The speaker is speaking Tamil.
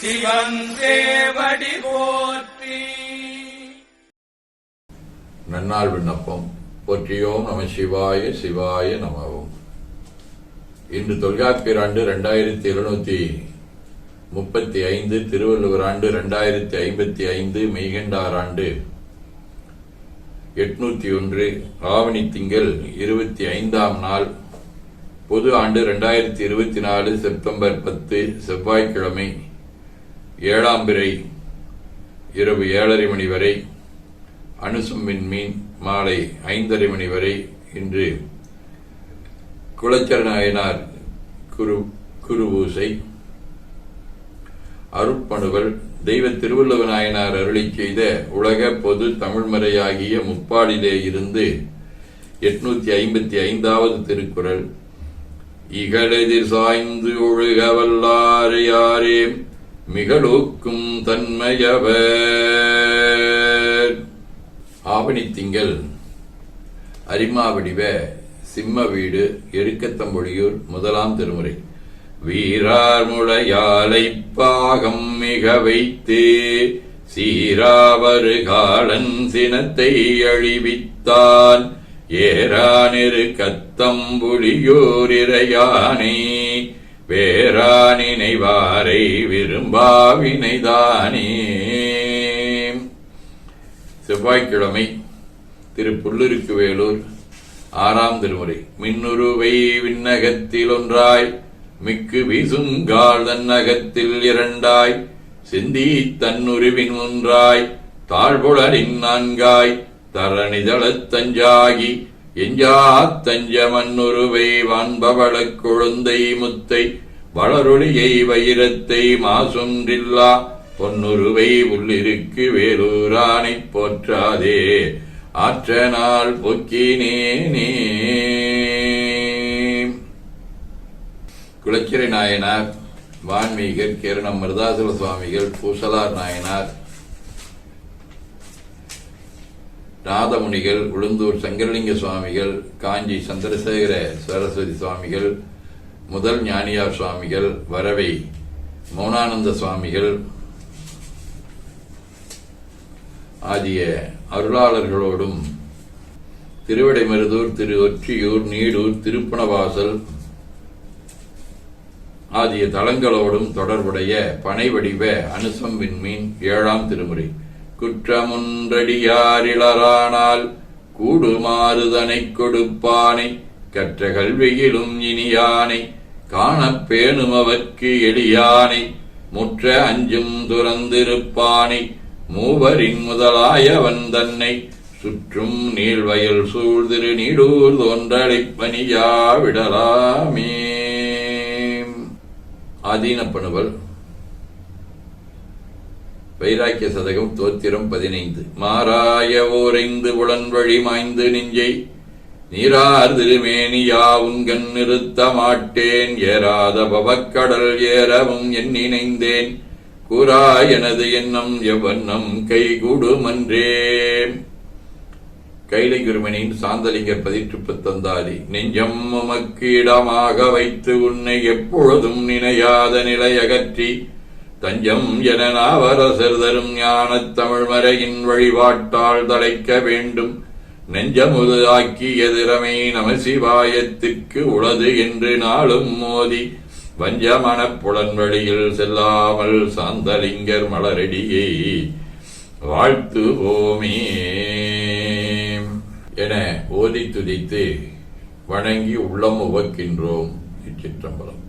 சிவன் போற்றி. நன்னாள் விண்ணப்பம். போற்றியோம் நம சிவாய சிவாய நமவும். இன்று தொல்காப்பியர் ஆண்டு ரெண்டாயிரத்தி எழுநூத்தி முப்பத்தி ஐந்து திருவள்ளுவர் ஆண்டு ரெண்டாயிரத்தி ஐம்பத்தி ஐந்து மெய்கண்டார் ஆண்டு எட்நூத்தி ஒன்று ஆவணி திங்கள் இருபத்தி ஐந்தாம் நாள் பொது ஆண்டு ரெண்டாயிரத்தி இருபத்தி நாலு செப்டம்பர் பத்து செவ்வாய்க்கிழமை. ஏழாம் பிறை இரவு ஏழரை மணி வரை அனுசும்பின் மீன் மாலை ஐந்தரை மணி வரை இன்று குளச்சர நாயனார் குரு குருபூசை. அருட்பணுவல் தெய்வ திருவள்ளுவ நாயனார் அருளி செய்த உலக பொது தமிழ்மறையாகிய முப்பாடிலே இருந்து எட்நூத்தி ஐம்பத்தி ஐந்தாவது திருக்குறள். இகழெதிர் சாய்ந்து ஒழுகவல்லாறு யாரே மிகழூக்கும் தன்மையவர். ஆவணி திங்கள். அரிமாவடிவ சிம்ம வீடு எருக்கத்தம்பொழியூர் முதலாம் திருமுறை. வீரார் முளையாலை பாகம் மிக வைத்து சீராவரு காலன் சினத்தை அழிவித்தான். ஏரானிரு கத்தம்புலியோர் இறையானே வேறா நினைவாரை விரும்பாவினைதானே. செவ்வாய்க்கிழமை திரு புல்லுருக்கு வேலூர் ஆறாம் திருமுறை. மின்னுருவை விண்ணகத்தில் ஒன்றாய் மிக்கு வீசுங்கால் தன்னகத்தில் இரண்டாய் சிந்தி தன்னுருவின் ஒன்றாய் தாழ்புலரின் நான்காய் தரணிதளத் தஞ்சாகி எஞ்சா தஞ்ச மண்ணுருவை வான்பவளக் கொழுந்தை முத்தை வளருளியை வைரத்தை மாசொன்றில்லா பொன்னுருவை உள்ளிருக்கு வேலூரானை போற்றாதே ஆற்ற நாள் பொக்கினேனே. குளச்சிறை நாயனார் வான்மீகர் கேரணம் மிருதாசல சுவாமிகள் பூசலார் நாயனார் ராதமுனிகள் உளுந்தூர் சங்கரலிங்க சுவாமிகள் காஞ்சி சந்திரசேகர சரஸ்வதி சுவாமிகள் முதல் ஞானியார் சுவாமிகள் வரவை மௌனானந்த சுவாமிகள் ஆகிய அருளாளர்களோடும் திருவிடைமருதூர் திரு ஒற்றியூர் நீடூர் திருப்பணவாசல் ஆகிய தலங்களோடும் தொடர்புடைய பனைவடிவ அனுசம் விண்மீன் ஏழாம் திருமுறை. குற்றமுன்றடியாரிளரானால் கூடுமாறுதனைக் கொடுப்பானை கற்ற கல்வியிலும் இனியானை காணப்பேணும் பேணுமவர்க்கு எளியானை முற்ற அஞ்சும் துறந்திருப்பானை மூவரின் முதலாயவன் தன்னை சுற்றும் நீள்வயல் சூழ்திரு நீடூர் தோன்றலைப் பணியா விடலாமே ஆதீனப்பணுவல். வைராக்கிய சதகம் தோத்திரம் பதினைந்து. மாறாய ஓரைந்து புலன்வழி மாய்ந்து நெஞ்சை நீரார் திருமேனியாவுங்கண் நிறுத்த மாட்டேன் ஏறாத பவக்கடல் ஏறவும் என் நினைந்தேன் கூறா எனது எண்ணம் எவ்வண்ணம் கைகூடுமன்றே கைலை குருமனின் சாந்தலிங்கர் பதிற்றுப்பு பத்தந்தாதி நெஞ்சம் உமக்கு இடமாக வைத்து உன்னை எப்பொழுதும் நினையாத நிலை அகற்றி தஞ்சம் என நாவரசர் தரும் ஞானத் தமிழ்மறையின் வழிபாட்டால் தழைக்க வேண்டும். நெஞ்சமுது ஆக்கி எதிரமை நமசிவாயத்துக்கு உளது என்று நாளும் மோதி வஞ்சமனப் புலன்வழியில் செல்லாமல் சாந்தலிங்கர் மலரடியை வாழ்த்து ஓமே என ஓதி துதித்து வணங்கி உள்ளம் உவக்கின்றோம் இச்சிற்றம்பலம்.